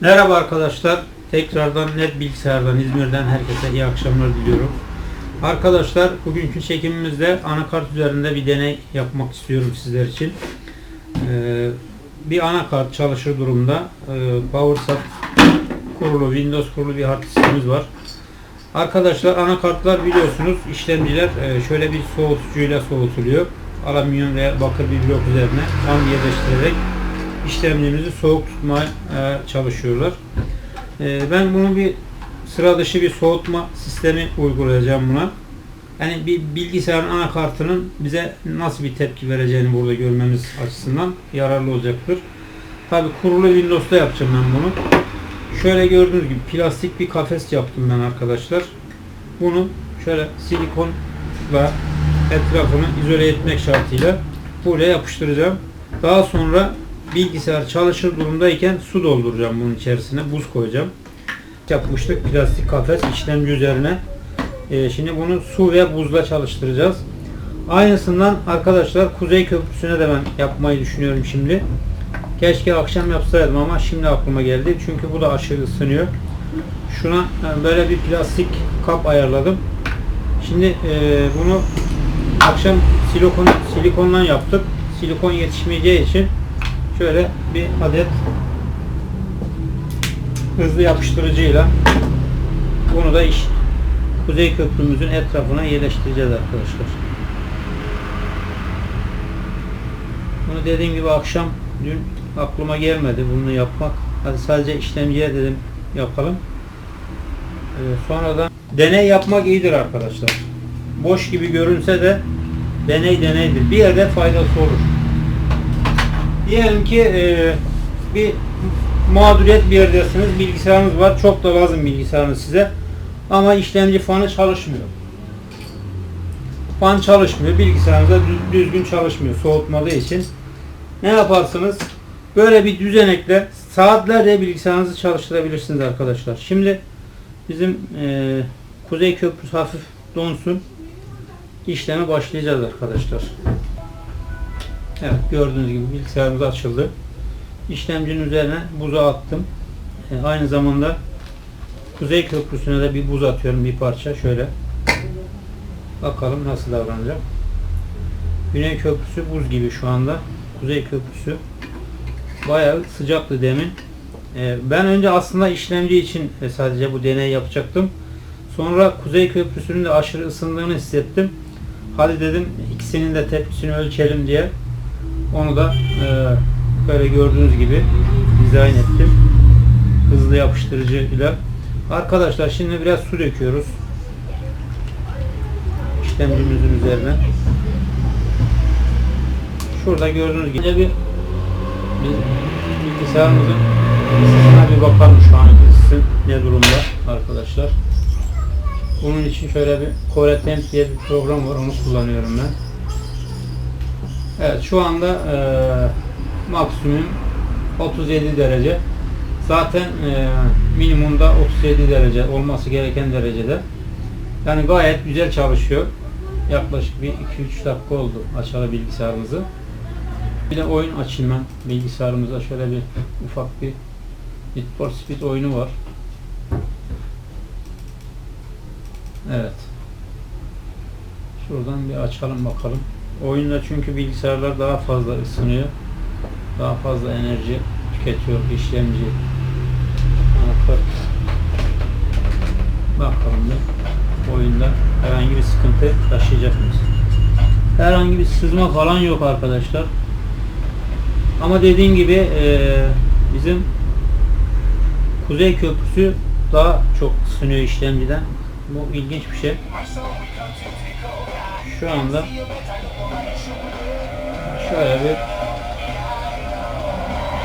Merhaba arkadaşlar. Tekrardan Net Bilgisayar'dan İzmir'den herkese iyi akşamlar diliyorum. Arkadaşlar bugünkü çekimimizde anakart üzerinde bir deney yapmak istiyorum sizler için. Ee, bir anakart çalışır durumda. Ee, PowerSat kurulu, Windows kurulu bir hard diskimiz var. Arkadaşlar anakartlar biliyorsunuz işlemciler e, şöyle bir soğutucuyla soğutuluyor. Alüminyum veya bakır bir blok üzerine tam yerleştirerek işlemcimizi soğuk tutmaya e, çalışıyorlar. E, ben bunu bir sıra dışı bir soğutma sistemi uygulayacağım buna. Yani bir bilgisayarın anakartının bize nasıl bir tepki vereceğini burada görmemiz açısından yararlı olacaktır. Tabi kurulu Windows'ta yapacağım ben bunu. Şöyle gördüğünüz gibi plastik bir kafes yaptım ben arkadaşlar. Bunu şöyle silikonla etrafını izole etmek şartıyla buraya yapıştıracağım. Daha sonra bilgisayar çalışır durumdayken su dolduracağım bunun içerisine. Buz koyacağım. Yapmıştık plastik kafes işlemci üzerine. Ee, şimdi bunu su ve buzla çalıştıracağız. Aynısından arkadaşlar Kuzey Köprüsü'ne de ben yapmayı düşünüyorum şimdi. Keşke akşam yapsaydım ama şimdi aklıma geldi. Çünkü bu da aşırı ısınıyor. Şuna e, böyle bir plastik kap ayarladım. Şimdi e, bunu akşam silikon silikondan yaptık. Silikon yetişmeyeceği için şöyle bir adet hızlı yapıştırıcıyla bunu da iş Kuzey Köprümüzün etrafına yerleştireceğiz arkadaşlar. Bunu dediğim gibi akşam dün aklıma gelmedi bunu yapmak. Hadi sadece işlemciye dedim yapalım. Ee, sonradan deney yapmak iyidir arkadaşlar. Boş gibi görünse de deney deneydir. Bir yerde faydası olur. Diyelim ki e, bir mağduriyet bir yerdesiniz. Bilgisayarınız var. Çok da lazım bilgisayarınız size. Ama işlemci fanı çalışmıyor. Fan çalışmıyor. Bilgisayarınızda dü- düzgün çalışmıyor. Soğutmadığı için. Ne yaparsınız? Böyle bir düzenekle saatlerce bilgisayarınızı çalıştırabilirsiniz arkadaşlar. Şimdi bizim e, Kuzey Köprüsü hafif donsun. İşleme başlayacağız arkadaşlar. Evet gördüğünüz gibi bilgisayarımız açıldı. İşlemcinin üzerine buza attım. E, aynı zamanda Kuzey Köprüsü'ne de bir buz atıyorum bir parça şöyle. Bakalım nasıl davranacak. Güney Köprüsü buz gibi şu anda. Kuzey Köprüsü bayağı sıcaktı demin. E, ben önce aslında işlemci için e, sadece bu deney yapacaktım. Sonra Kuzey Köprüsü'nün de aşırı ısındığını hissettim. Hadi dedim ikisinin de tepkisini ölçelim diye. Onu da e, böyle gördüğünüz gibi dizayn ettim. Hızlı yapıştırıcı ile. Arkadaşlar şimdi biraz su döküyoruz. İşlemcimizin üzerine. Şurada gördüğünüz gibi bir bilgisayarımızın ısısına bir bakalım şu an ısısı ne durumda arkadaşlar. Bunun için şöyle bir Core Temp diye bir program var onu kullanıyorum ben. Evet şu anda e, maksimum 37 derece. Zaten e, minimumda 37 derece olması gereken derecede. Yani gayet güzel çalışıyor. Yaklaşık bir 2-3 dakika oldu açalı bilgisayarımızı. Bir de oyun açayım ben bilgisayarımıza şöyle bir ufak bir Need for Speed oyunu var. Evet. Şuradan bir açalım bakalım. Oyunda çünkü bilgisayarlar daha fazla ısınıyor. Daha fazla enerji tüketiyor işlemci. Bakalım bir oyunda herhangi bir sıkıntı taşıyacak mıyız? Herhangi bir sızma falan yok arkadaşlar. Ama dediğim gibi eee, bizim Kuzey Köprüsü daha çok ısınıyor işlemciden. Bu ilginç bir şey. Şu anda şöyle bir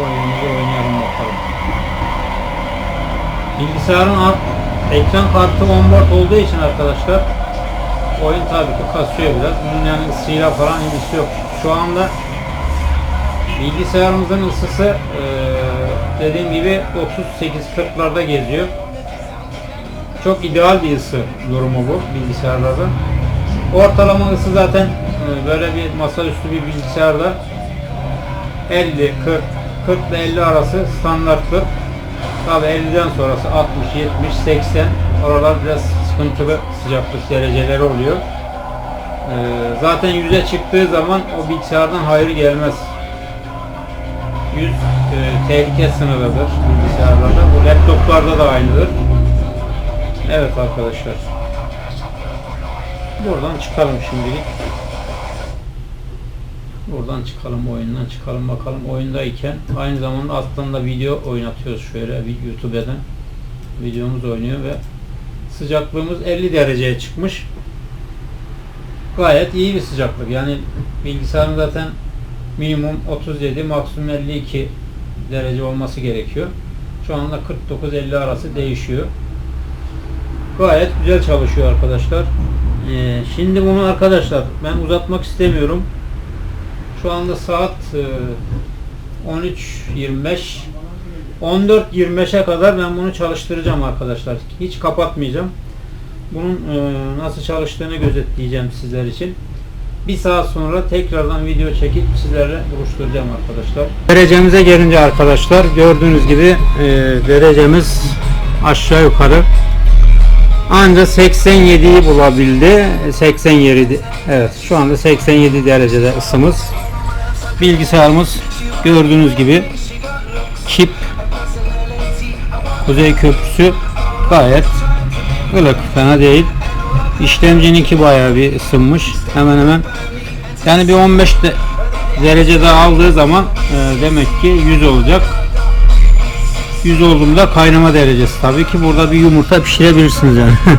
oyunumuzu oynayalım bakalım. Bilgisayarın ar- ekran kartı onboard olduğu için arkadaşlar oyun tabii ki kasıyor biraz. Bunun yani ısıyla falan ilgisi yok. Şu anda bilgisayarımızın ısısı dediğim gibi 38-40'larda geziyor. Çok ideal bir ısı durumu bu bilgisayarlarda. Ortalama ısı zaten e, böyle bir masaüstü bir bilgisayarda 50, 40, 40 ile 50 arası standarttır. Tabi 50'den sonrası 60, 70, 80 oralar biraz sıkıntılı sıcaklık dereceleri oluyor. Ee, zaten 100'e çıktığı zaman o bilgisayardan hayır gelmez. 100 e, tehlike sınırıdır bilgisayarlarda. Bu laptoplarda da aynıdır. Evet arkadaşlar. Buradan çıkalım şimdilik. Buradan çıkalım oyundan çıkalım. Bakalım oyundayken aynı zamanda alttan da video oynatıyoruz şöyle YouTube'dan videomuz oynuyor ve sıcaklığımız 50 dereceye çıkmış. Gayet iyi bir sıcaklık. Yani bilgisayarın zaten minimum 37 maksimum 52 derece olması gerekiyor. Şu anda 49-50 arası değişiyor. Gayet güzel çalışıyor arkadaşlar ee, şimdi bunu arkadaşlar ben uzatmak istemiyorum şu anda saat e, 13.25 14.25'e kadar ben bunu çalıştıracağım arkadaşlar. Hiç kapatmayacağım. Bunun e, nasıl çalıştığını gözetleyeceğim sizler için. Bir saat sonra tekrardan video çekip sizlerle buluşturacağım arkadaşlar. Derecemize gelince arkadaşlar gördüğünüz gibi e, derecemiz aşağı yukarı ancak 87'yi bulabildi. 87 evet şu anda 87 derecede ısımız. Bilgisayarımız gördüğünüz gibi çip Kuzey Köprüsü gayet ılık fena değil. İşlemcininki bayağı bir ısınmış. Hemen hemen yani bir 15 de, derecede aldığı zaman e, demek ki 100 olacak. 100 olduğunda kaynama derecesi. Tabii ki burada bir yumurta pişirebilirsiniz yani.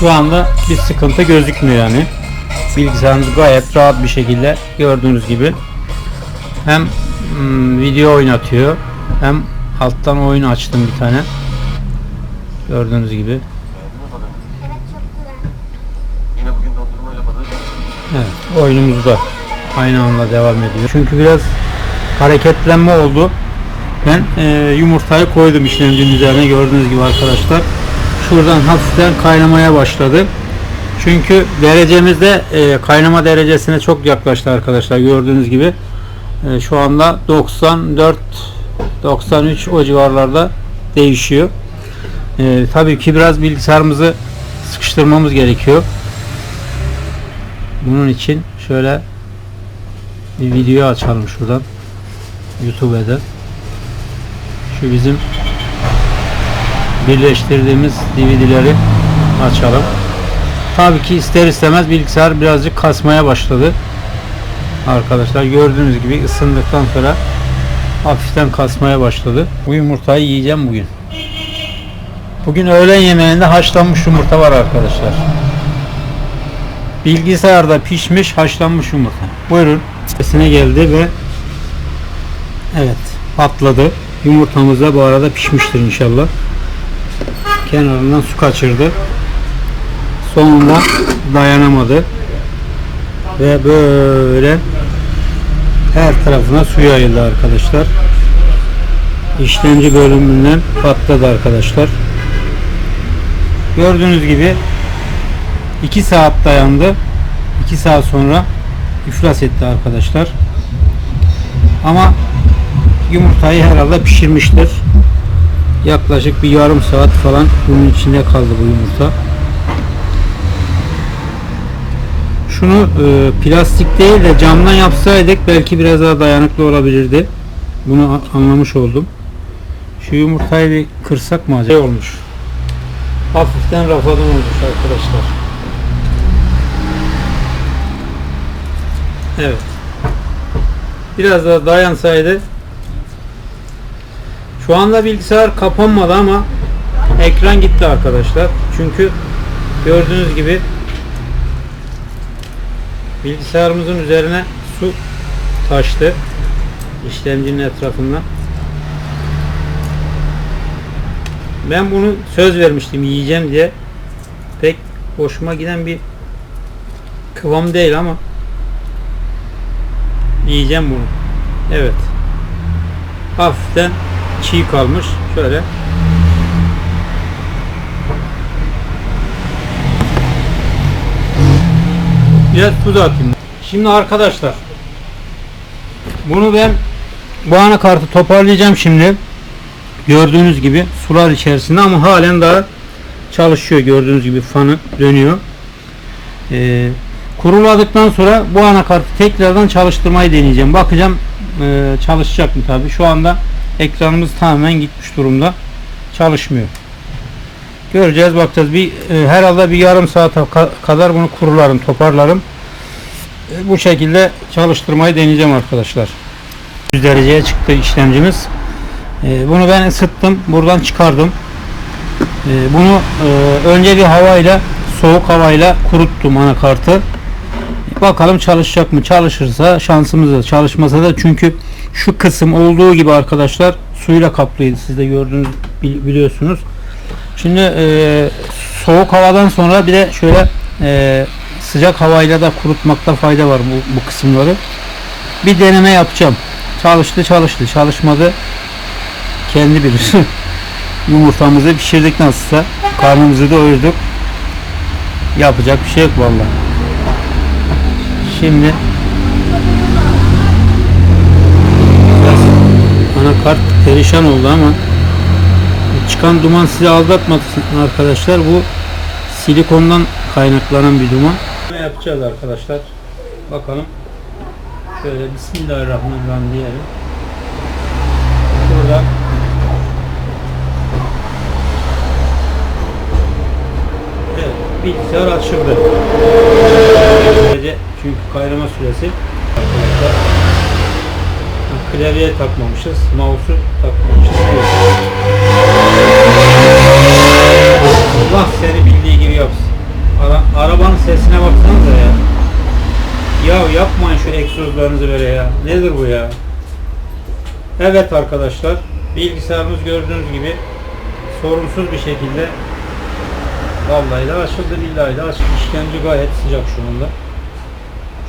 Şu anda bir sıkıntı gözükmüyor yani. Bilgisayarınız gayet rahat bir şekilde gördüğünüz gibi hem mm, video oynatıyor hem alttan oyun açtım bir tane. Gördüğünüz gibi. Evet, oyunumuz da aynı anda devam ediyor. Çünkü biraz hareketlenme oldu. Ben e, yumurtayı koydum işlemcinin üzerine gördüğünüz gibi arkadaşlar. Şuradan hafiften kaynamaya başladı. Çünkü derecemizde e, kaynama derecesine çok yaklaştı arkadaşlar gördüğünüz gibi. E, şu anda 94 93 o civarlarda değişiyor. E, tabii ki biraz bilgisayarımızı sıkıştırmamız gerekiyor. Bunun için şöyle bir video açalım şuradan YouTube'da. Şu bizim birleştirdiğimiz DVD'leri açalım. Tabii ki ister istemez bilgisayar birazcık kasmaya başladı. Arkadaşlar gördüğünüz gibi ısındıktan sonra hafiften kasmaya başladı. Bu yumurtayı yiyeceğim bugün. Bugün öğlen yemeğinde haşlanmış yumurta var arkadaşlar. Bilgisayarda pişmiş haşlanmış yumurta. Buyurun. Sesine geldi ve evet patladı. Yumurtamız da bu arada pişmiştir inşallah. Kenarından su kaçırdı. Sonunda dayanamadı. Ve böyle her tarafına su yayıldı arkadaşlar. İşlemci bölümünden patladı arkadaşlar. Gördüğünüz gibi 2 saat dayandı. 2 saat sonra iflas etti arkadaşlar. Ama yumurtayı herhalde pişirmiştir. Yaklaşık bir yarım saat falan bunun içinde kaldı bu yumurta. Şunu e, plastik değil de camdan yapsaydık belki biraz daha dayanıklı olabilirdi. Bunu anlamış oldum. Şu yumurtayı bir kırsak mı acaba? olmuş. Hafiften rafadan olmuş arkadaşlar. Evet. Biraz daha dayansaydı şu anda bilgisayar kapanmadı ama ekran gitti arkadaşlar. Çünkü gördüğünüz gibi bilgisayarımızın üzerine su taştı işlemcinin etrafından. Ben bunu söz vermiştim yiyeceğim diye. Pek hoşuma giden bir kıvam değil ama yiyeceğim bunu. Evet. Hafiften çiğ kalmış. Şöyle Biraz tuz atayım. Şimdi arkadaşlar bunu ben bu anakartı toparlayacağım şimdi. gördüğünüz gibi sular içerisinde ama halen daha çalışıyor gördüğünüz gibi fanı dönüyor. Ee, kuruladıktan sonra bu anakartı tekrardan çalıştırmayı deneyeceğim. Bakacağım e, çalışacak mı tabi. Şu anda ekranımız tamamen gitmiş durumda. Çalışmıyor. Göreceğiz bakacağız. Bir e, herhalde bir yarım saate ka- kadar bunu kurularım, toparlarım. E, bu şekilde çalıştırmayı deneyeceğim arkadaşlar. 100 dereceye çıktı işlemcimiz. E, bunu ben ısıttım. Buradan çıkardım. E, bunu e, önce bir havayla soğuk havayla kuruttum anakartı. Bakalım çalışacak mı? Çalışırsa şansımız Çalışmasa da çünkü şu kısım olduğu gibi arkadaşlar suyla kaplıydı. Siz de gördüğünüz bili- biliyorsunuz. Şimdi e, soğuk havadan sonra bir de şöyle e, sıcak havayla da kurutmakta fayda var bu, bu kısımları. Bir deneme yapacağım. Çalıştı çalıştı. Çalışmadı. Kendi bilir. Yumurtamızı pişirdik nasılsa. Karnımızı doyurduk. Yapacak bir şey yok vallahi. Şimdi anakart perişan oldu ama çıkan duman sizi aldatmasın arkadaşlar. Bu silikondan kaynaklanan bir duman. Ne yapacağız arkadaşlar? Bakalım. Şöyle Bismillahirrahmanirrahim diyelim. Burada Evet, bilgisayar açıldı. Böylece çünkü kaynama süresi arkadaşlar. Klavyeye takmamışız, mouse'u takmamışız. Allah seni bildiği gibi yapsın. Ara, arabanın sesine baksanıza ya. Ya yapmayın şu egzozlarınızı böyle ya. Nedir bu ya? Evet arkadaşlar. Bilgisayarımız gördüğünüz gibi sorunsuz bir şekilde Vallahi de açıldı billahi de açıldı. İşlemci gayet sıcak şu anda.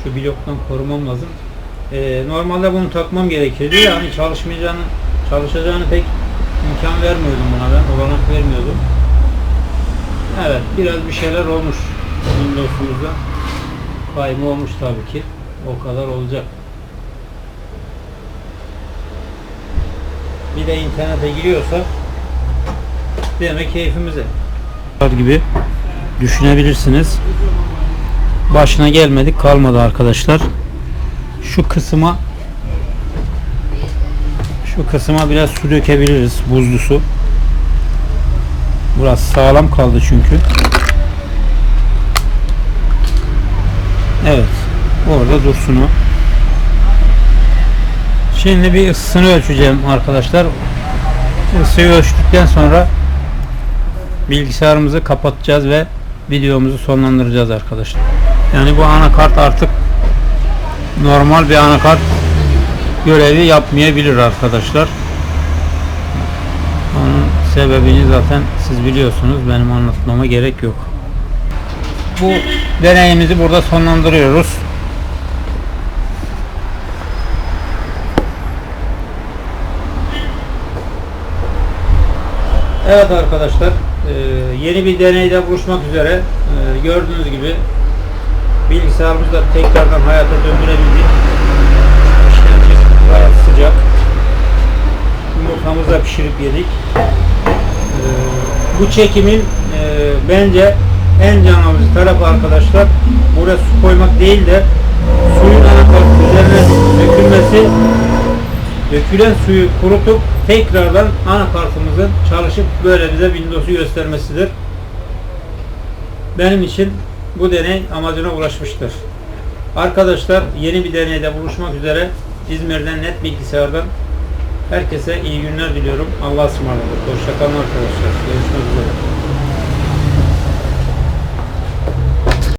Şu bloktan korumam lazım. Ee, normalde bunu takmam gerekirdi. Yani çalışmayacağını, çalışacağını pek imkan vermiyordum buna ben. Olanak vermiyordum. Evet biraz bir şeyler olmuş Windows'umuzda. Kayma olmuş tabii ki. O kadar olacak. Bir de internete giriyorsa demek keyfimize gibi düşünebilirsiniz. Başına gelmedik kalmadı arkadaşlar. Şu kısma şu kısma biraz su dökebiliriz. Buzlu su. Burası sağlam kaldı çünkü. Evet. Orada dursun o. Şimdi bir ısısını ölçeceğim arkadaşlar. Isıyı ölçtükten sonra bilgisayarımızı kapatacağız ve videomuzu sonlandıracağız arkadaşlar. Yani bu anakart artık normal bir anakart görevi yapmayabilir arkadaşlar. Onun sebebini zaten siz biliyorsunuz. Benim anlatmama gerek yok. Bu deneyimizi burada sonlandırıyoruz. Evet arkadaşlar, e, yeni bir deneyde buluşmak üzere. E, gördüğünüz gibi bilgisayarımızda tekrardan hayata döndürebildik. Gayet sıcak. Yumurtamızı da pişirip yedik. E, bu çekimin e, bence en can alıcı tarafı arkadaşlar buraya su koymak değil de suyun anakart üzerine dökülen suyu kurutup tekrardan anakartımızın çalışıp böyle bize Windows'u göstermesidir. Benim için bu deney amacına ulaşmıştır. Arkadaşlar yeni bir deneyde buluşmak üzere İzmir'den net bilgisayardan herkese iyi günler diliyorum. Allah'a ısmarladık. Hoşçakalın arkadaşlar. Görüşmek üzere.